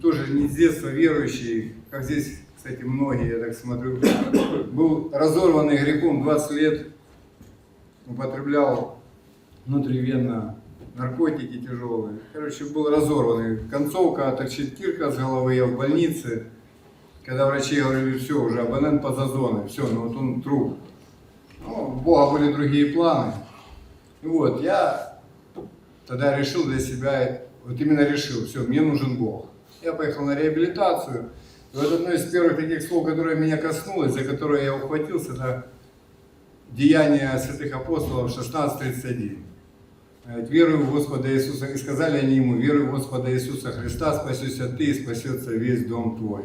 тоже не с детства верующий, как здесь, кстати, многие, я так смотрю, был разорванный грехом 20 лет, употреблял внутривенно наркотики тяжелые. Короче, был разорванный. Концовка, торчит кирка с головы, я в больнице. Когда врачи говорили, все, уже абонент по зоны, все, ну вот он труп. Ну, у Бога были другие планы. И вот, я тогда решил для себя, вот именно решил, все, мне нужен Бог. Я поехал на реабилитацию. И вот одно из первых таких слов, которое меня коснулось, за которое я ухватился, это Деяния святых апостолов 16.31. Говорит, Верую в Господа Иисуса, и сказали они ему, верую в Господа Иисуса Христа, спасешься ты и спасется весь дом твой.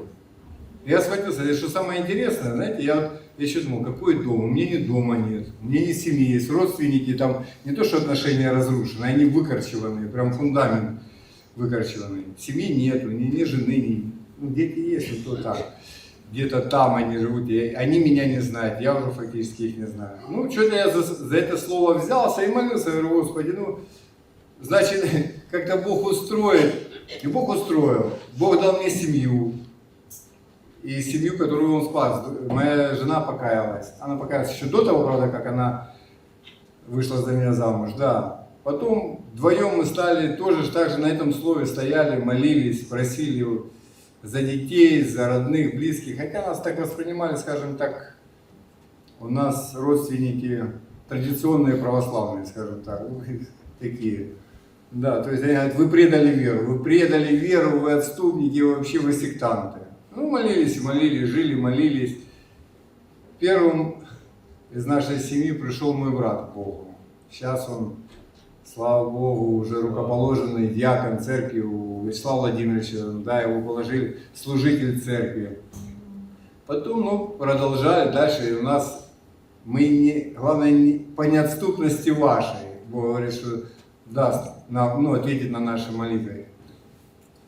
Я схватился, и что самое интересное, знаете, я я еще думал, какой дом? У меня ни дома нет, у меня ни семьи есть, родственники там, не то что отношения разрушены, они выкорчеваны, прям фундамент выкорчеванный. Семьи нету, ни, ни жены, ни, ну, дети есть, но то так. Где-то там они живут, и они меня не знают, я уже фактически их не знаю. Ну, что-то я за, за это слово взялся и молился, говорю, Господи, ну, значит, как-то Бог устроит. И Бог устроил. Бог дал мне семью, и семью, которую он спас. Моя жена покаялась. Она покаялась еще до того, правда, как она вышла за меня замуж, да. Потом вдвоем мы стали тоже так же на этом слове стояли, молились, просили за детей, за родных, близких. Хотя нас так воспринимали, скажем так, у нас родственники традиционные православные, скажем так, такие. Да, то есть они говорят, вы предали веру, вы предали веру, вы отступники, вы вообще вы сектанты. Ну, молились, молились, жили, молились. Первым из нашей семьи пришел мой брат к Богу. Сейчас он, слава Богу, уже рукоположенный диакон церкви у Вячеслава Владимировича, да, его положили служитель церкви. Потом, ну, продолжали дальше, и у нас, мы не, главное, не, по неотступности вашей, Бог говорит, что даст, на, ну, ответит на наши молитвы.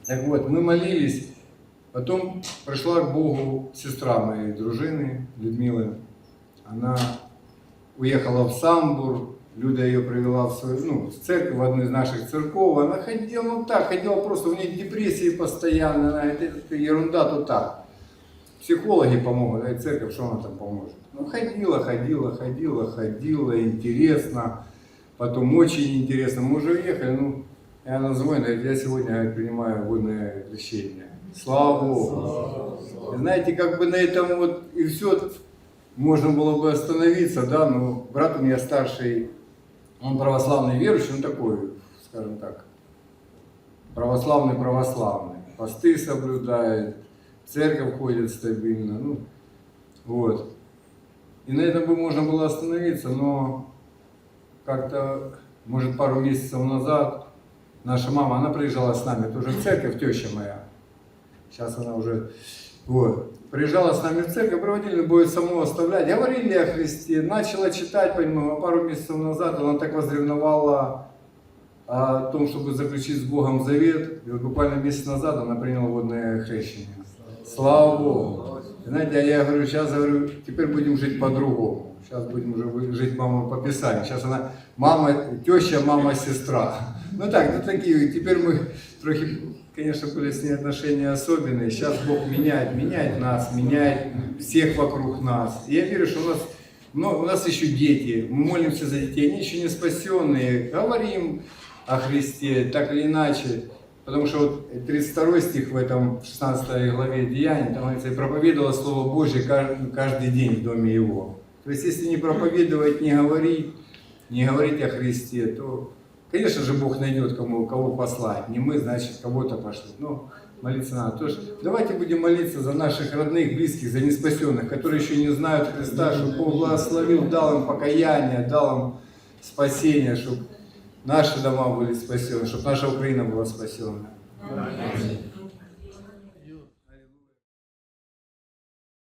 Так вот, мы молились, Потом пришла к Богу сестра моей дружины, Людмилы. Она уехала в Самбур, Люда ее привела в свою, ну, в церковь, в одну из наших церков. Она ходила, ну так, ходила просто, у нее депрессии постоянно, она, это, это ерунда, то так. Психологи помогут, а церковь, что она там поможет? Ну, ходила, ходила, ходила, ходила, интересно. Потом очень интересно. Мы уже уехали, ну, и она звонит, говорит, я сегодня говорит, принимаю водное крещение. Слава Богу. И знаете, как бы на этом вот и все можно было бы остановиться, да, но брат у меня старший, он православный верующий, он такой, скажем так, православный-православный. Посты соблюдает, в церковь ходит стабильно, ну, вот. И на этом бы можно было остановиться, но как-то, может, пару месяцев назад наша мама, она приезжала с нами тоже в церковь, теща моя, Сейчас она уже... Вот. Приезжала с нами в церковь, проводили, будет саму оставлять. Говорили о Христе, начала читать по нему, а пару месяцев назад она так возревновала о том, чтобы заключить с Богом завет. И вот буквально месяц назад она приняла водное хрещение. Слава Богу. И знаете, я говорю, сейчас говорю, теперь будем жить по-другому. Сейчас будем уже жить маму по Писанию. Сейчас она мама, теща, мама, сестра. Ну так, ну такие, теперь мы трохи конечно, были с ней отношения особенные. Сейчас Бог меняет, меняет нас, меняет всех вокруг нас. Я верю, что у нас, ну, у нас еще дети, мы молимся за детей, они еще не спасенные, говорим о Христе, так или иначе. Потому что вот 32 стих в этом 16 главе Деяний, там говорится, и проповедовало Слово Божье каждый день в доме его. То есть, если не проповедовать, не говорить, не говорить о Христе, то Конечно же, Бог найдет, кому, кого послать. Не мы, значит, кого-то пошли. Но молиться надо. Тоже давайте будем молиться за наших родных, близких, за неспасенных, которые еще не знают Христа, чтобы Бог благословил, дал им покаяние, дал им спасение, чтобы наши дома были спасены, чтобы наша Украина была спасена. Аминь.